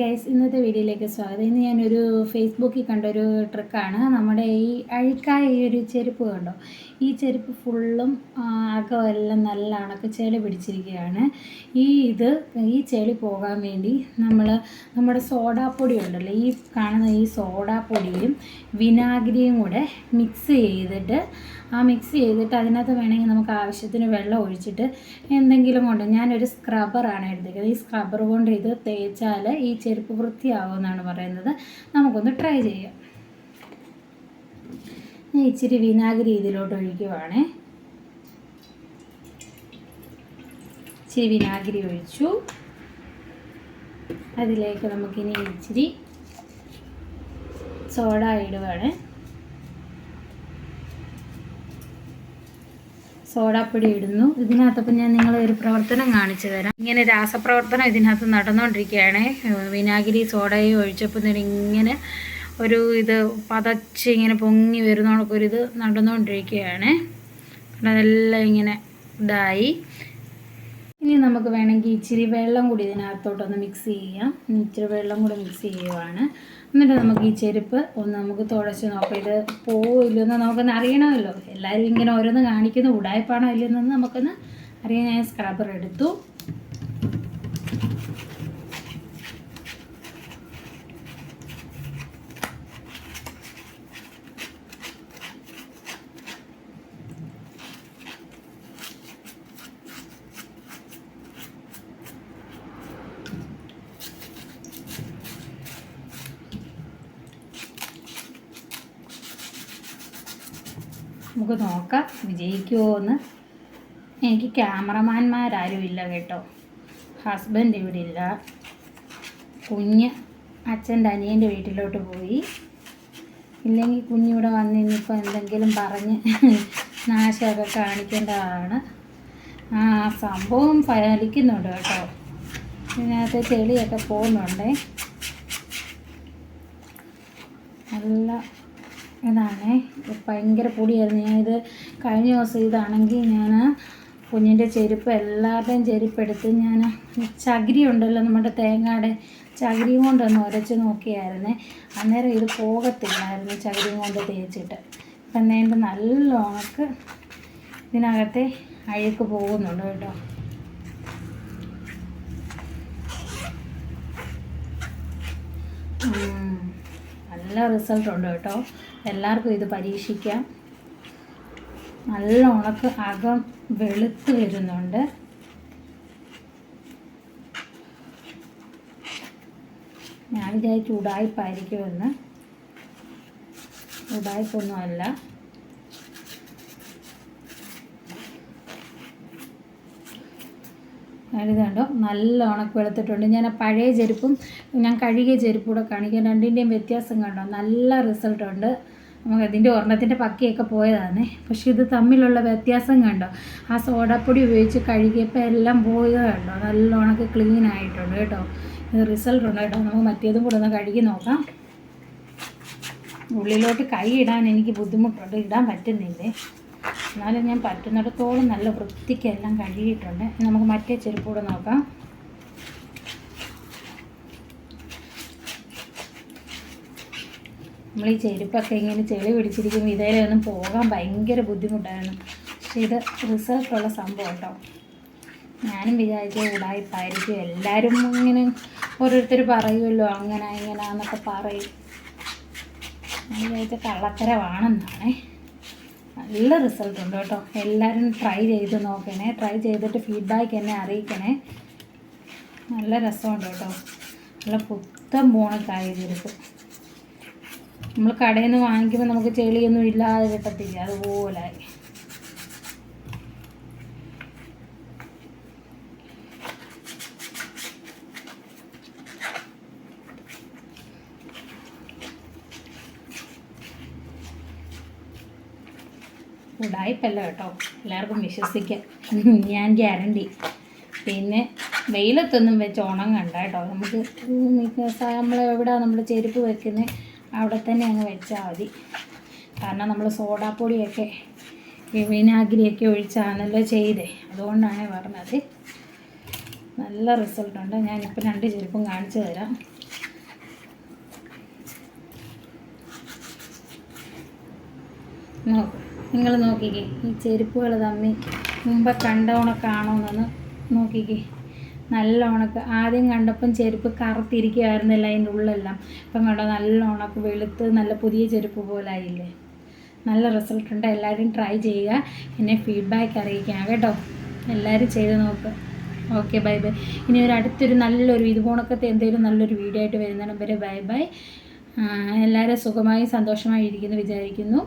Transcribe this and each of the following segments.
Guys ഇന്നത്തെ വീഡിയോയിലേക്ക് സ്വാഗതം. ഇന്ന് ഞാനൊരു ഫേസ്ബുക്കിൽ കണ്ട കണ്ടൊരു ട്രിക്കാണ് നമ്മുടെ ഈ അഴുക്കായ ഈ ഒരു ചെരുപ്പ് കണ്ടോ? ഈ ചെരുപ്പ് ഫുള്ളും അകമെല്ലാം നല്ല അണക്ക് ചെളി പിടിച്ചിരിക്കുകയാണ്. ഈ ഇത് ഈ ചെളി പോകാൻ വേണ്ടി നമ്മൾ നമ്മുടെ സോഡാപ്പൊടി ഉണ്ടല്ലോ ഈ കാണുന്ന ഈ സോഡാപ്പൊടിയും വിനാഗിരിയും കൂടെ മിക്സ് ചെയ്തിട്ട് ആ മിക്സ് ചെയ്തിട്ട് അതിനകത്ത് വേണമെങ്കിൽ നമുക്ക് ആവശ്യത്തിന് വെള്ളം ഒഴിച്ചിട്ട് എന്തെങ്കിലും കൊണ്ട് ഞാനൊരു സ്ക്രബ്ബറാണ് എടുത്തേക്കുന്നത് ഈ സ്ക്രബ്ബർ കൊണ്ട് ഇത് തേച്ചാൽ ഈ ചെരുപ്പ് വൃത്തിയാകുമെന്നാണ് പറയുന്നത്. നമുക്കൊന്ന് ട്രൈ ചെയ്യാം. ഞാൻ ഇച്ചിരി വിനാഗിരി ഇതിലോട്ട് ഒഴിക്കുവാണേ. ഇച്ചിരി വിനാഗിരി ഒഴിച്ചു. അതിലേക്ക് നമുക്കിനി ഇച്ചിരി സോഡ ഇടുവാണ്. സോഡാപ്പൊടി ഇടുന്നു. ഇതിനകത്തപ്പം ഞാൻ നിങ്ങളെ ഒരു പ്രവർത്തനം കാണിച്ചു തരാം. ഇങ്ങനെ രാസപ്രവർത്തനം ഇതിനകത്ത് നടന്നുകൊണ്ടിരിക്കുകയാണ് വിനാഗിരി സോഡയും ഒഴിച്ചപ്പോൾ ഇങ്ങനെ ഒരു ഇത് പതച്ച് ഇങ്ങനെ പൊങ്ങി വരുന്നവർക്കൊരിത് ഇത് നടന്നുകൊണ്ടിരിക്കുകയാണ് അതെല്ലാം ഇങ്ങനെ ഇതായി. ഇനി നമുക്ക് വേണമെങ്കിൽ ഇച്ചിരി വെള്ളം കൂടി ഇതിനകത്തോട്ടൊന്ന് മിക്സ് ചെയ്യാം. ഇച്ചിരി വെള്ളം കൂടി മിക്സ് ചെയ്യുവാണ്. എന്നിട്ട് നമുക്ക് ഈ ചെരുപ്പ് ഒന്ന് നമുക്ക് തുടച്ച് നോക്കാം. ഇത് പോവില്ലെന്ന് നമുക്കൊന്ന് അറിയണമല്ലോ. എല്ലാവരും ഇങ്ങനെ ഓരോന്ന് കാണിക്കുന്ന. ഉടായ്പാണോ ഇല്ലെന്നൊന്ന് നമുക്കൊന്ന് അറിയാൻ ഞാൻ സ്ക്രബർ എടുത്തു. നമുക്ക് നോക്കാം. വിജയിക്കുമോ എന്ന് എനിക്ക് ക്യാമറമാന്മാരാരും ഇല്ല കേട്ടോ. ഹസ്ബൻഡ് ഇവിടെ ഇല്ല കുഞ്ഞ് അച്ഛന്റെ അനിയന്റെ വീട്ടിലോട്ട് പോയി. ഇല്ലെങ്കിൽ കുഞ്ഞിവിടെ വന്ന് ഇനിയിപ്പോൾ എന്തെങ്കിലും പറഞ്ഞ് നാശമൊക്കെ കാണിക്കേണ്ടതാണ്. ആ സംഭവം ഫലിക്കുന്നുണ്ട് കേട്ടോ. ഇതിനകത്ത് ചെളിയൊക്കെ പോകുന്നുണ്ടേ. നല്ല ഇതാണേ ഇത് ഭയങ്കര പൊടിയായിരുന്നു. ഞാനിത് കഴിഞ്ഞ ദിവസം ഇതാണെങ്കിൽ ഞാൻ കുഞ്ഞിന്റെ ചെരുപ്പ് എല്ലാവരുടെയും ചെരുപ്പെടുത്ത് ഞാൻ ചകിരി ഉണ്ടല്ലോ നമ്മുടെ തേങ്ങയുടെ ചകിരി കൊണ്ടൊന്ന് ഉരച്ച് നോക്കിയായിരുന്നേ. അന്നേരം ഇത് പോകത്തില്ലായിരുന്നു ചകിരി കൊണ്ട് തേച്ചിട്ട്. ഇപ്പം നേരിട്ട് നല്ല ഉണക്ക് ഇതിനകത്തെ അഴുക്ക് പോകുന്നുണ്ട് കേട്ടോ. ഉം. നല്ല റിസൾട്ട് ഉണ്ട് കേട്ടോ. എല്ലാവർക്കും ഇത് പരീക്ഷിക്കാം. നല്ല ഉണക്ക് അകം വെളുത്ത് വരുന്നുണ്ട്. ഞാൻ വിചാരിച്ചു ഉടായ്പായിരിക്കുമെന്ന് ഉടായ്പൊന്നുമല്ല എഴുതണ്ടോ നല്ല ഉണക്ക് വെളുത്തിട്ടുണ്ട്. ഞാൻ പഴയ ചെരുപ്പും ഞാൻ കഴുകിയ ചെരുപ്പും കൂടെ കാണിക്കാം. രണ്ടിന്റെയും വ്യത്യാസം കണ്ടോ? നല്ല റിസൾട്ടുണ്ട് നമുക്ക് ഇതിന്റെ ഒരെണ്ണത്തിന്റെ പക്കിയൊക്കെ പോയതാണ്. പക്ഷെ ഇത് തമ്മിലുള്ള വ്യത്യാസം കണ്ടോ? ആ സോഡാപ്പൊടി ഉപയോഗിച്ച് കഴുകിയപ്പോൾ എല്ലാം പോയത് കണ്ടോ? നല്ല ഉണക്ക് ക്ലീൻ ആയിട്ടുണ്ട് കേട്ടോ. ഇത് റിസൾട്ട് ഉണ്ട് കേട്ടോ. നമുക്ക് മറ്റേതും കൂടെ ഒന്ന് കഴുകി നോക്കാം. ഉള്ളിലോട്ട് കൈ ഇടാൻ എനിക്ക് ബുദ്ധിമുട്ടുണ്ട്. ഇടാൻ പറ്റുന്നില്ലേ? എന്നാലും ഞാൻ പറ്റുന്നിടത്തോളം നല്ല വൃത്തിക്ക് എല്ലാം കഴുകിയിട്ടുണ്ട് നമുക്ക് മറ്റേ ചെരുപ്പ് കൂടെ നോക്കാം. നമ്മൾ ഈ ചെരുപ്പൊക്കെ ഇങ്ങനെ ചെളി പിടിച്ചിരിക്കുമ്പോൾ ഇതേലൊന്നും പോകാൻ ഭയങ്കര ബുദ്ധിമുട്ടാണ് പക്ഷേ ഇത് റിസർച്ചുള്ള സംഭവം കേട്ടോ. ഞാനും വിചാരിച്ചു ഉടായിപ്പായിരിക്കും. എല്ലാവരും ഇങ്ങനെ ഓരോരുത്തർ പറയുമല്ലോ അങ്ങനെ ഇങ്ങനെ എന്നൊക്കെ പറയും. ഞാൻ വിചാരിച്ച കള്ളത്തരമാണെന്നാണേ. നല്ല റിസൾട്ട് ഉണ്ട് കേട്ടോ. എല്ലാവരും ട്രൈ ചെയ്ത് നോക്കണേ. ട്രൈ ചെയ്തിട്ട് ഫീഡ്ബാക്ക് എന്നെ അറിയിക്കണേ. നല്ല രസമുണ്ട് കേട്ടോ. നല്ല പുത്തൻ പോണക്കായ ചെരുപ്പ് നമ്മൾ കടയിൽ നിന്ന് വാങ്ങിക്കുമ്പോൾ നമുക്ക് ചെളിയൊന്നും ഇല്ലാതെ കിട്ടത്തില്ല. അതുപോലായി ഉടായ്പല്ല കേട്ടോ. എല്ലാവർക്കും വിശ്വസിക്കാം. ഞാൻ ഗ്യാരണ്ടി. പിന്നെ വെയിലത്തൊന്നും വെച്ച് ഉണങ്ങണ്ട കേട്ടോ. നമുക്ക് നമ്മൾ എവിടെ നമ്മൾ ചെരുപ്പ് വെക്കുന്നത് അവിടെ തന്നെ അങ്ങ് വെച്ചാൽ മതി. കാരണം നമ്മൾ സോഡാപ്പൊടിയൊക്കെ വിനാഗിരിയൊക്കെ ഒഴിച്ചാണല്ലോ ചെയ്തേ. അതുകൊണ്ടാണ് പറഞ്ഞത്. നല്ല റിസൾട്ടുണ്ട്. ഞാനിപ്പോൾ രണ്ട് ചെരുപ്പും കാണിച്ചു തരാം. നോക്കും. നിങ്ങൾ നോക്കിക്കേ. ഈ ചെരുപ്പുകൾ തമ്മിൽ മുമ്പ് കണ്ട ഉണക്കാണോന്നൊന്ന് നോക്കിക്കേ. നല്ല ഉണക്ക് ആദ്യം കണ്ടപ്പം ചെരുപ്പ് കറുത്തിരിക്കുമായിരുന്നില്ല അതിന്റെ ഉള്ളെല്ലാം. ഇപ്പം കണ്ടോ നല്ല ഉണക്ക് വെളുത്ത് നല്ല പുതിയ ചെരുപ്പ് പോലെ ആയില്ലേ നല്ല റിസൾട്ട് ഉണ്ട് എല്ലാവരും ട്രൈ ചെയ്യുക. എന്നെ ഫീഡ്ബാക്ക് അറിയിക്കാം കേട്ടോ. എല്ലാവരും ചെയ്ത് നോക്ക്. Okay bye bye. ഇനി ഒരു അടുത്തൊരു നല്ലൊരു ഇതുപോണക്കത്തെ എന്തെങ്കിലും നല്ലൊരു വീഡിയോ ആയിട്ട് വരുന്നതിനും വരെ ബൈ ബൈ. എല്ലാവരും സുഖമായി സന്തോഷമായി ഇരിക്കുന്നു വിചാരിക്കുന്നു.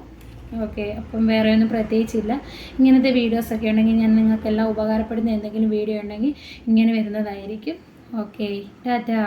ഓക്കെ അപ്പം വേറെ ഒന്നും പ്രത്യേകിച്ചില്ല. ഇങ്ങനത്തെ വീഡിയോസൊക്കെ ഉണ്ടെങ്കിൽ ഞാൻ നിങ്ങൾക്കെല്ലാം ഉപകാരപ്പെടുന്ന എന്തെങ്കിലും വീഡിയോ ഉണ്ടെങ്കിൽ ഇങ്ങനെ വരുന്നതായിരിക്കും. ഓക്കെ ടാറ്റാ.